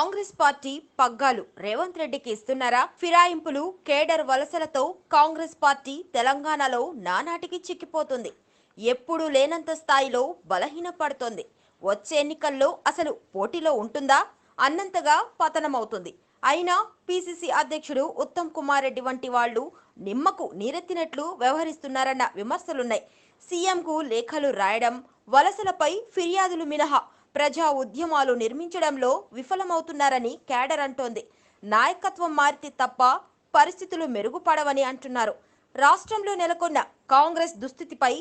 Congress party పగ్గాలు. రేవంత్ రెడ్డికి ఇస్తున్నారా ఫిరాయింపులు? కేడర్ వలసలతో కాంగ్రెస్ పార్టీ తెలంగాణలో నానాటికి చిక్కిపోతుంది. ఎప్పుడూ లేనంత స్థాయిలో బలహీనపడుతోంది. వచ్చే ఎన్నికల్లో అసలు పోటీలో ఉంటుందా? అన్నంతగా పతనమవుతుంది. అయినా పిసిసి అధ్యక్షుడు ఉత్తమ్ కుమార్ రెడ్డి వంటి వాళ్ళు నిమ్మకు నీరెత్తినట్లు వ్యవహరిస్తున్నారన్న విమర్శలున్నాయి. సీఎంకు లేఖలు రాయడం వలసలపై ఫిర్యాదులు మినహా ప్రజా ఉద్యమాలు నిర్మించడంలో విఫలమవుతున్నారని క్యాడర్ అంటోంది. నాయకత్వం మారితే తప్ప పరిస్థితులు మెరుగుపడవని అంటున్నారు. రాష్ట్రంలో నెలకొన్న కాంగ్రెస్ దుస్థితిపై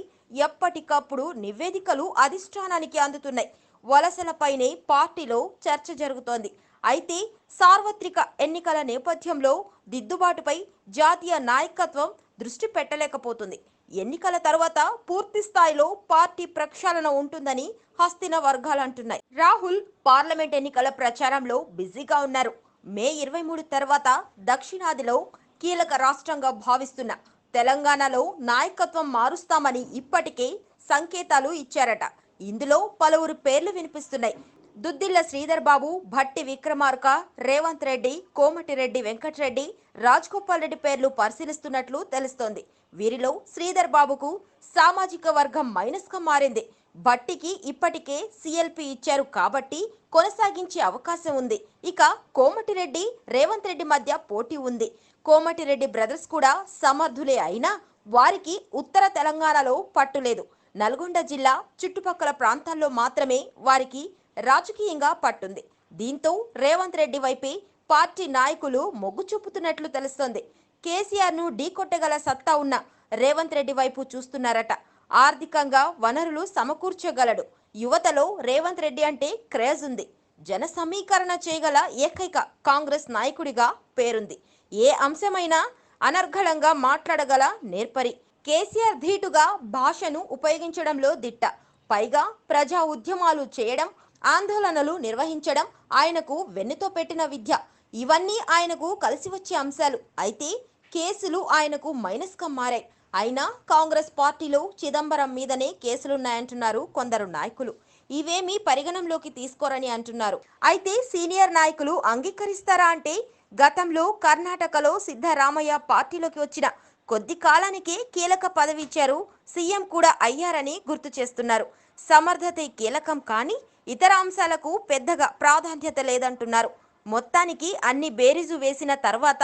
ఎప్పటికప్పుడు నివేదికలు అధిష్టానానికి అందుతున్నాయి. వలసలపైనే పార్టీలో చర్చ జరుగుతోంది. అయితే సార్వత్రిక ఎన్నికల నేపథ్యంలో దిద్దుబాటుపై జాతీయ నాయకత్వం దృష్టి పెట్టలేకపోతుంది. ఎన్నికల తర్వాత పూర్తి స్థాయిలో పార్టీ ప్రక్షాళన ఉంటుందని హస్తిన వర్గాలు అంటున్నాయి. రాహుల్ పార్లమెంట్ ఎన్నికల ప్రచారంలో బిజీగా ఉన్నారు. మే ఇరవై మూడు తర్వాత దక్షిణాదిలో కీలక రాష్ట్రంగా భావిస్తున్న తెలంగాణలో నాయకత్వం మారుస్తామని ఇప్పటికే సంకేతాలు ఇచ్చారట. ఇందులో పలువురు పేర్లు వినిపిస్తున్నాయి. దుద్దిల్ల శ్రీధర్ బాబు భట్టి విక్రమార్క రేవంత్ రెడ్డి కోమటిరెడ్డి వెంకటరెడ్డి రాజ్గోపాల్ రెడ్డి పేర్లు పరిశీలిస్తున్నట్లు తెలుస్తోంది. వీరిలో శ్రీధర్ బాబుకు సామాజిక వర్గం మైనస్గా మారింది. భట్టికి ఇప్పటికే సిఎల్పి ఇచ్చారు కాబట్టి కొనసాగించే అవకాశం ఉంది. ఇక కోమటిరెడ్డి రేవంత్ రెడ్డి మధ్య పోటీ ఉంది. కోమటిరెడ్డి బ్రదర్స్ కూడా సమర్థులే అయినా వారికి ఉత్తర తెలంగాణలో పట్టులేదు నల్గొండ జిల్లా చుట్టుపక్కల ప్రాంతాల్లో మాత్రమే వారికి రాజకీయంగా పట్టుంది. దీంతో రేవంత్ రెడ్డి వైపే పార్టీ నాయకులు మొగ్గు చూపుతున్నట్లు తెలుస్తోంది. కేసీఆర్ను ఢీకొట్టగల సత్తా ఉన్న రేవంత్ రెడ్డి వైపు చూస్తున్నారట. ఆర్థికంగా వనరులు సమకూర్చగలడు. యువతలో రేవంత్ రెడ్డి అంటే క్రేజ్ ఉంది. జన సమీకరణ చేయగల ఏకైక కాంగ్రెస్ నాయకుడిగా పేరుంది. ఏ అంశమైనా అనర్ఘలంగా మాట్లాడగల నేర్పరి. కేసీఆర్ ధీటుగా భాషను ఉపయోగించడంలో దిట్ట. పైగా ప్రజా ఉద్యమాలు చేయడం ఆందోళనలు నిర్వహించడం ఆయనకు వెన్నుతో పెట్టిన విద్య. ఇవన్నీ ఆయనకు కలిసి వచ్చే అంశాలు. అయితే కేసులు ఆయనకు మైనస్గా మారాయి. అయినా కాంగ్రెస్ పార్టీలో చిదంబరం మీదనే కేసులున్నాయంటున్నారు కొందరు నాయకులు. ఇవేమీ పరిగణంలోకి తీసుకోరని అంటున్నారు. అయితే సీనియర్ నాయకులు అంగీకరిస్తారా అంటే గతంలో కర్ణాటకలో సిద్ధరామయ్య పార్టీలోకి వచ్చిన కొద్ది కాలానికే కీలక పదవి ఇచ్చారు సీఎం కూడా అయ్యారని గుర్తు చేస్తున్నారు. సమర్థతే కీలకం కానీ ఇతర అంశాలకు పెద్దగా ప్రాధాన్యత లేదంటున్నారు. మొత్తానికి అన్ని బేరీజు వేసిన తర్వాత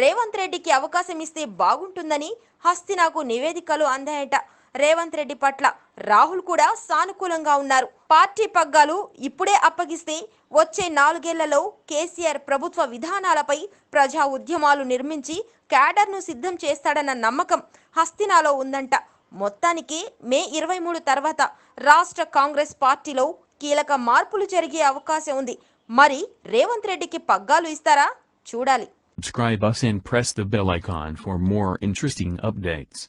రేవంత్ రెడ్డికి అవకాశం ఇస్తే బాగుంటుందని హస్తినాకు నివేదికలు అందాయట. రేవంత్ రెడ్డి పట్ల రాహుల్ కూడా సానుకూలంగా ఉన్నారు. పార్టీ పగ్గాలు ఇప్పుడే అప్పగిస్తే వచ్చే నాలుగేళ్ళలో కేసీఆర్ ప్రభుత్వ విధానాలపై ప్రజా ఉద్యమాలు నిర్మించి క్యాడర్ను సిద్ధం చేస్తాడన్న నమ్మకం హస్తినాలో ఉందంట. మొత్తానికి మే ఇరవై మూడు తర్వాత రాష్ట్ర కాంగ్రెస్ పార్టీలో కీలక మార్పులు జరిగే అవకాశం ఉంది. మరి రేవంత్ రెడ్డికి పగ్గాలు ఇస్తారా? చూడాలి. Subscribe us and press the bell icon for more interesting updates.